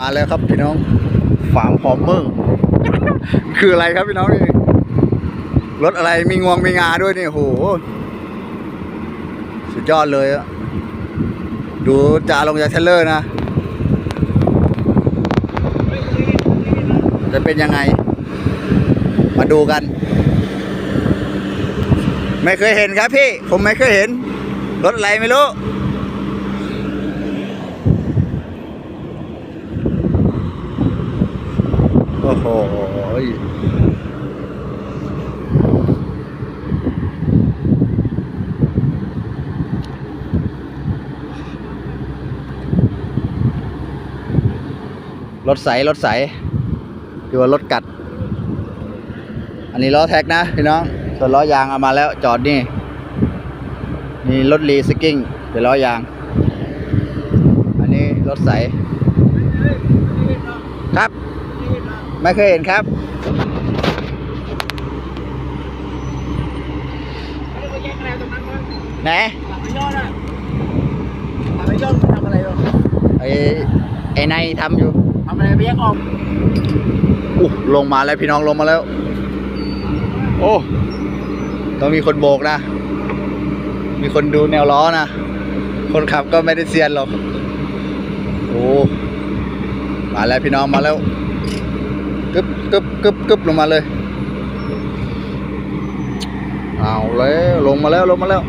มาแล้วครับพี่น้องฟาร์มพอมเมอร์คืออะไรครับพี่น้องนี่รถอะไรมีงวงมีงาด้วยนี่โหสุดยอดเลยอะดูจ่าลงจากเทรลเลอร์นะ จะเป็นยังไง มาดูกัน ไม่เคยเห็นครับพี่ ผมไม่เคยเห็น รถอะไรไม่รู้ โอ้โหรถใส รถใสคือว่ารถกัด อันนี้ล้อแท็กนะพี่น้อง ส่วนล้อยางเอามาแล้วจอดนี่ นี่รถรีสกิ้งเป็นล้อยาง อันนี้รถใส ไม่เคยเห็นครับไหนไอ้ไอ้นายทำอยู่ทำอะไรไปแยกออกอู้ลงมาแล้วพี่น้องลงมาแล้ว โอ้ต้องมีคนโบกนะ มีคนดูแนวล้อนะ คนขับก็ไม่ได้เซียนหรอก โอ้ มาแล้วพี่น้องมาแล้ว กึบกึบกึบกึบลงมาเลย เอาแล้วลงมาแล้วลงมาแล้ว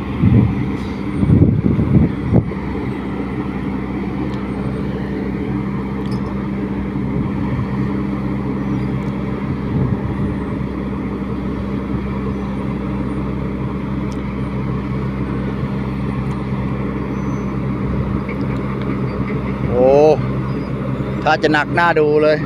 โอ้ ถ้าจะหนักหน้าดูเลย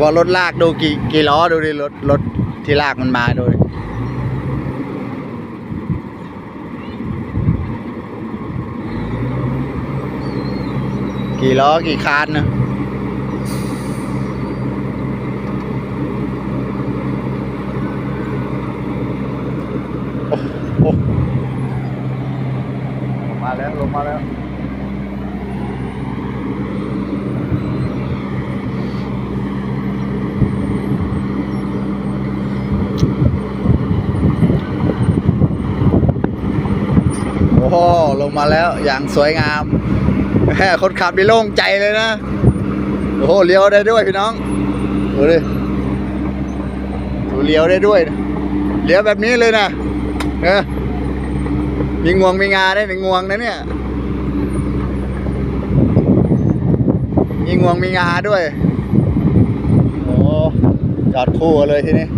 แต่ว่ารถลากดูกี่กี่ล้อดูดิรถรถที่ลากมันมาดูดิกี่ล้อกี่คานนะโอ้โหลงมาแล้วลงมาแล้ว โอ้โหลง มาแล้วอย่างสวยงามแคนขับนี่โล่งใจเลยนะ โอ้โหเลี้ยวได้ด้วยพี่น้องดูดิดูเลี้ยวได้ด้วยนะเลี้ยวแบบนี้เลยนะเออมีงวงมีงาได้ในงวงนะเนี่ย มีงวงมีงาด้วย โอ้จอดคู่เลยทีนี้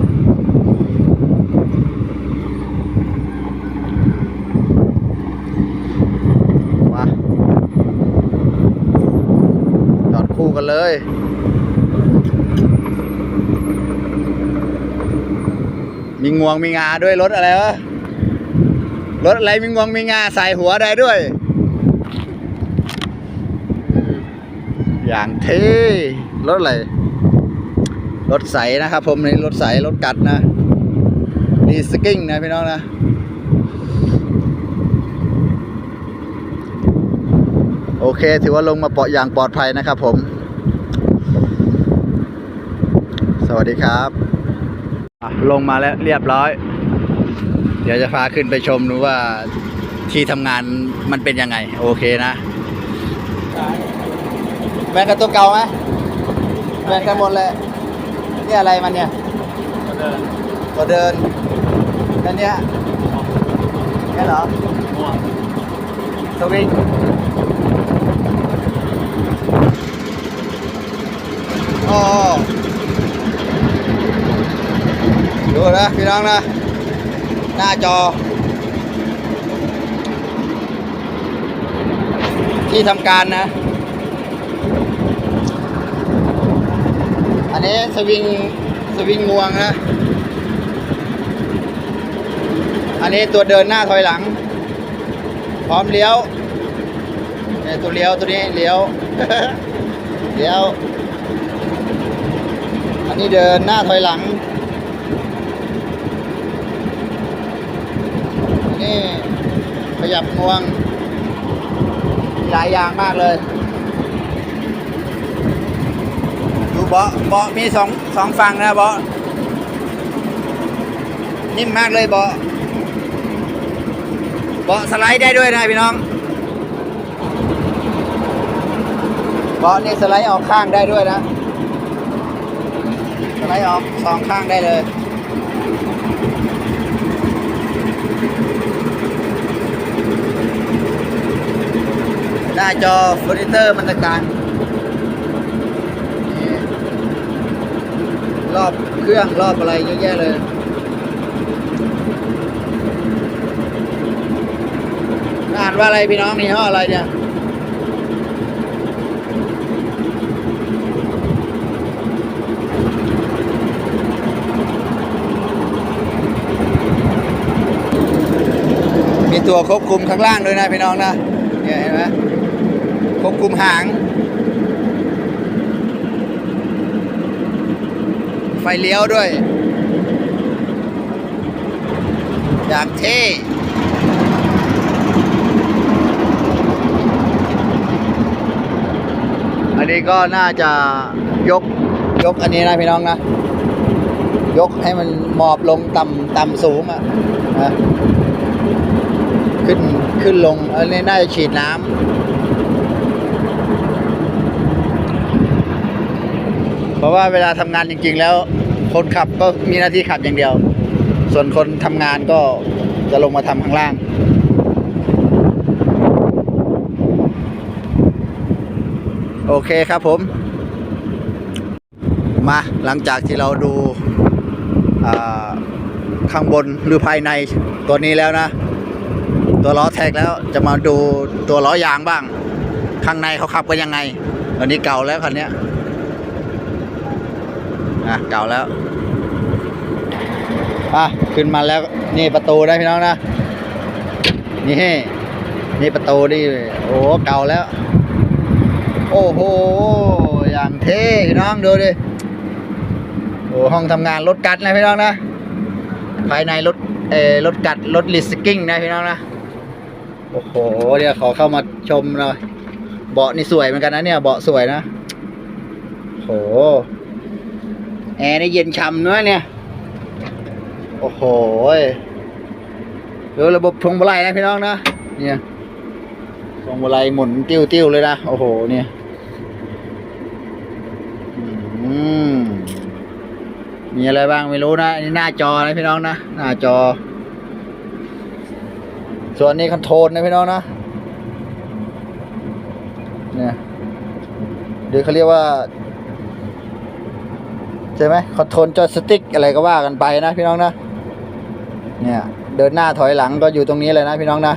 มาจอด คู่กันเลย มีงวงมีงาด้วยรถอะไรวะ รถอะไรมีงวงมีงาใส่หัวได้ด้วย อย่างเท่รถอะไร รถใสนะครับผมนี่รถใสรถกัดนะดีสกิ้งนะพี่น้องนะ โอ เค ถือว่าลงมาเปาะอย่างปลอดภัยนะครับผม สวัสดีครับอะลงมาแล้วเรียบร้อย เดี๋ยวจะพาขึ้นไปชมดูว่าที่ทำงานมันเป็นยังไง โอเคนะแบนกันตัวเก่าไหมแบนกันหมดเลยนี่อะไรมันเนี่ยเดินตัวเดินนั่นเนี่ยนี่เหรอม่วงสวิง อดูนะพี่น้องนะ หน้าจอ ที่ทำการนะ อันนี้สวิง สวิงงวงนะ อันนี้ตัวเดินหน้าถอยหลัง พร้อมเลี้ยวเนี่ยตัวเลี้ยวตัวนี้เลี้ยว เลี้ยว นนี้เดินหน้าถอยหลัง นี่ขยับงวงมีหลายอย่างมากเลย ดูเบาะเบาะมีสองสองฝั่งนะเบาะนิ่มมากเลยเบาะเบาะสไลด์ได้ด้วยนะพี่น้องเบาะนี่สไลด์ออกข้างได้ด้วยนะ ไลด์ออกสองข้างได้เลยหน้าจอมอนิเตอร์มันตรการรอบเครื่องรอบอะไรเยอะแยะเลยอ่านว่าอะไรพี่น้องนี่ห้ออะไรเนี่ย ตัวควบคุมข้างล่างด้วยนะพี่น้องนะเนี่ยเห็นไหมควบคุมหาง ไฟเลี้ยวด้วยอยากเท่อันนี้ก็น่าจะยกยกอันนี้นะพี่น้องนะ ยกให้มันหมอบลงต่ำต่ำสูงอะนะ ขึ้นขึ้นลงอันนี้น่าจะฉีดน้ำเพราะว่าเวลาทำงานจริง ๆ แล้ว คนขับก็มีหน้าที่ขับอย่างเดียว ส่วนคนทำงานก็จะลงมาทำข้างล่างโอเคครับผม มาหลังจากที่เราดูข้างบนหรือภายในตัวนี้แล้วนะ ตัวล้อแท็กแล้วจะมาดูตัวล้อยางบ้าง ข้างในเขาขับกันยังไงตอนนี้เก่าแล้วคันนี้อะเก่าแล้วอะขึ้นมาแล้วนี่ประตูได้พี่น้องนะนี่นี่ประตูนี่โอ้เก่าแล้ว โอ้โหอย่างเท่พี่น้องดูดิโอ้ห้องทำงานรถกัดนะพี่น้องนะภายในรถเออรถกัดรถลิสกิ้งนะพี่น้องนะ โอ้โหเดี๋ยวขอเข้ามาชมหน่อยเบาะนี่สวยเหมือนกันนะเนี่ยเบาะสวยนะโอ้โหแอร์นี่เย็นช่ำด้วยเนี่ย โอ้โหดูระบบพวงมาลัยนะพี่น้องนะเนี่ยพวงมาลัยหมุนติ้วๆเลยนะโอ้โหเนี่ยอืมมีอะไรบ้างไม่รู้นะนนี่หน้าจอนะพี่น้องนะหน้าจอ ส่วนนี้คอนโทรลนะพี่น้องนะเนี่ยหรือเขาเรียกว่าใช่ไหมคอนโทรลจอยสติ๊กอะไรก็ว่ากันไปนะพี่น้องนะเนี่ยเดินหน้าถอยหลังก็อยู่ตรงนี้เลยนะพี่น้องนะ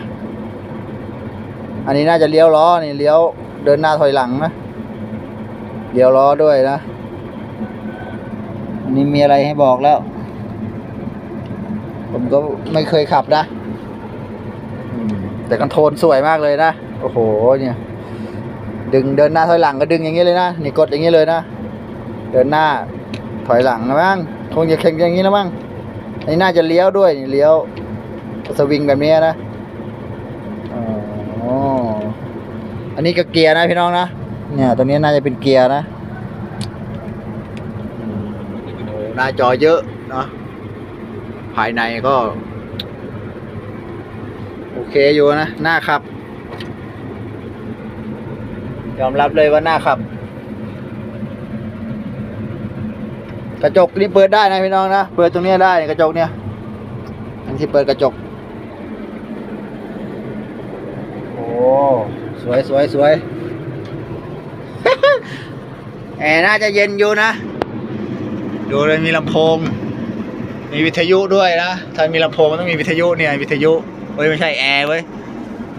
อันนี้น่าจะเลี้ยวล้อนี่เลี้ยวเดินหน้าถอยหลังนะเลี้ยวล้อด้วยนะอันนี้มีอะไรให้บอกแล้ว ผมก็ไม่เคยขับนะ แต่คอนโทรลสวยมากเลยนะ โอ้โห เนี่ย ดึงเดินหน้าถอยหลังก็ดึงอย่างนี้เลยนะ นี่กดอย่างนี้เลยนะ เดินหน้าถอยหลังนะมั้ง คงจะแข่งอย่างนี้นะมั้งอันนี้น่าจะเลี้ยวด้วยนี่เลี้ยว สวิงแบบนี้นะอ๋ออันนี้ก็เกียร์นะพี่น้องนะ เนี่ยตัวนี้น่าจะเป็นเกียร์นะอืมโอ้หน้าจอเยอะเนาะภายในก็โอ เคอยู่นะ หน้าขับ ยอมรับเลยว่าหน้าขับ กระจกนี่เปิดได้นะพี่น้องนะ เปิดตรงเนี้ยได้กระจกเนี่ย อันที่เปิดกระจก โอ้ สวยสวยสวยแอร์น่าจะเย็นอยู่นะ ดูเลยมีลำโพง มีวิทยุด้วยนะ ถ้ามีลำโพงมันต้องมีวิทยุเนี่ย วิทยุ เว้ยไม่ใช่แอร์เว้ย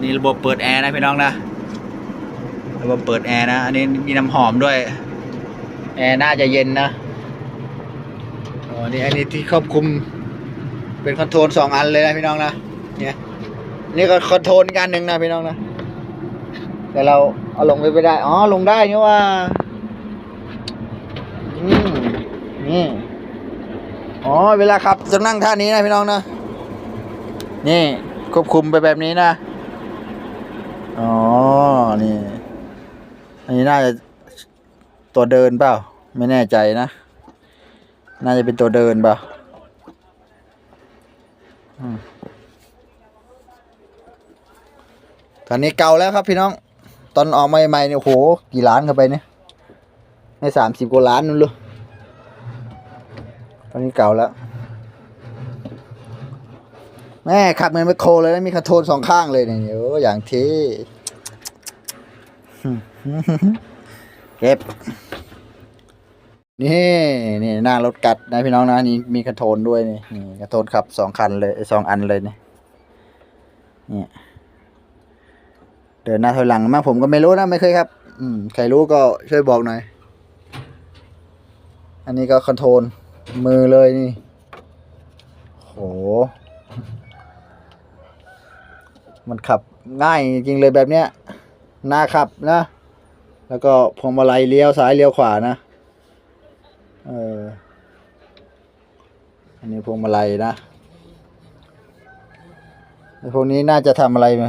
นี่ระบบเปิดแอร์นะพี่น้องนะระบบเปิดแอร์นะอันนี้มีน้ำหอมด้วย แอร์น่าจะเย็นนะอ๋อนี่อันนี้ที่ควบคุม เป็นคอนโทรลสองอันเลยนะพี่น้องนะเนี่ยนี่ก็คอนโทรลอีกอันหนึ่งนะพี่น้องนะแต่เราเอาลงไปไม่ได้อ๋อลงได้นี่ว่าอืมนี่อ๋อเวลาขับจะนั่งท่านี้นะพี่น้องนะนี่ ควบคุมไปแบบนี้นะ อ๋อ นี่ อันนี้น่าจะตัวเดินเปล่า ไม่แน่ใจนะ น่าจะเป็นตัวเดินเปล่าตอนนี้เก่าแล้วครับพี่น้อง ตอนออกใหม่ๆเนี่ยโอ้โหกี่ล้านเข้าไปเนี่ยในสามสิบกว่าล้านนู่นเลยตอนนี้เก่าแล้ว แม่ขับเหมือนไมคโครเลยนะมีคอนโทรลสองข้างเลยเนี่ยโอ้อย่างเท่เก็บนี่นี่หน้ารถกัดนะพี่น้องนะนี่มีคอนโทรลด้วยนี่นี่คอนโทรลขับสองคันเลยสองอันเลยนี่นี่เดินหน้าถอยหลังมากผมก็ไม่รู้นะไม่เคยครับ อืมใครรู้ก็ช่วยบอกหน่อย อันนี้ก็คอนโทรลมือเลยนี่โห มันขับง่ายจริงเลยแบบเนี้ยหน้าขับนะ แล้วก็พวงมาลัยเลี้ยวซ้ายเลี้ยวขวานะ เออ อันนี้พวงมาลัยนะไอพวกนี้น่าจะทำอะไรไหม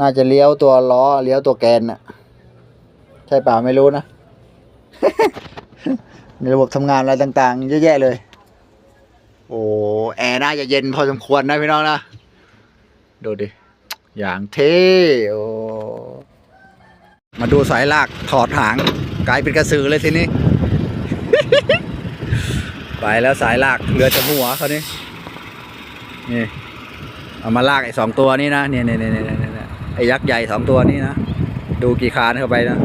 น่าจะเลี้ยวตัวล้อเลี้ยวตัวแกนน่ะ ใช่เปล่าไม่รู้นะ ในระบบทำงานอะไรต่างๆเยอะแยะเลย โอ้แอร์น่าจะเย็นพอสมควรนะพี่น้องนะ ดูดิ อย่างเท่โอมาดูสายลากถอดหาง กลายเป็นกระสือเลยทีนี้ ไปแล้วสายลากเหลือจะหัวเขานี่นี่ เอามาลากไอ้สองตัวนี้นะเนี่ยเนี่ยเนี่ยเนี่ยเนี่ยไอ้ยักษ์ใหญ่สองตัวนี้นะ ดูกี่คานเข้าไปนะ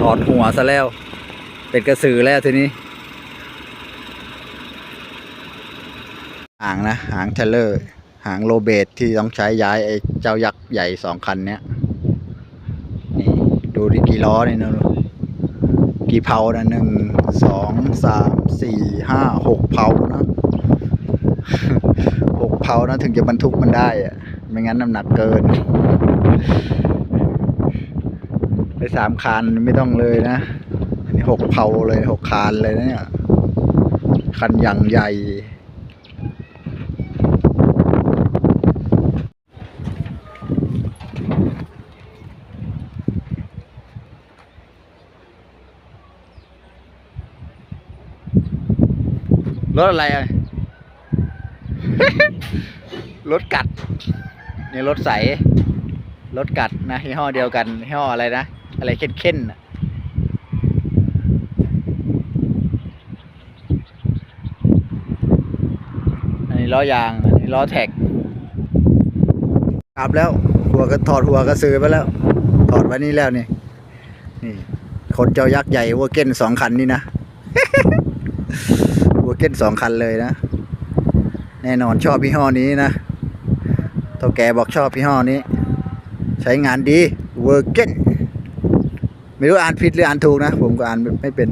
ถอดหัวซะแล้ว เป็นกระสือแล้วทีนี้หางนะหางเทเลอร์ หางโรเบตที่ต้องใช้ย้ายไอ้เจ้ายักษ์ใหญ่สองคันเนี้ยนี่ดูดิกี่ล้อนี่นะกี่เพานะหนึ่งสองสามสี่ห้าหกเพานะหกเพานะถึงจะบรรทุกมันได้อะไม่งั้นน้ำหนักเกินไปสามคานไม่ต้องเลยนะอันนี้หกเพาเลยหกคานเลยนะเนี่ยคันอย่างใหญ่ รถอะไรอะ รถกัดนี่รถใส รถกัดนะยี่ห้อเดียวกันยี่ห้ออะไรนะ อะไรเข้นๆน่ะอันนี้ล้อยาง อันนี้ล้อแท็กกลับแล้ว หัวก็ถอดหัวก็ซื้อไปแล้ว ถอดไว้นี่แล้วนี่ นี่ คนเจ้ายักษ์ใหญ่วัวเก้นสองคันนี่นะ เส้นสองคันเลยนะ แน่นอนชอบพี่ห้อนี้นะตัวแกบอกชอบพี่ห้อนี้ ใช้งานดีเวอร์เกนไม่รู้อ่านผิดหรืออ่านถูกนะ ผมก็อ่านไม่เป็น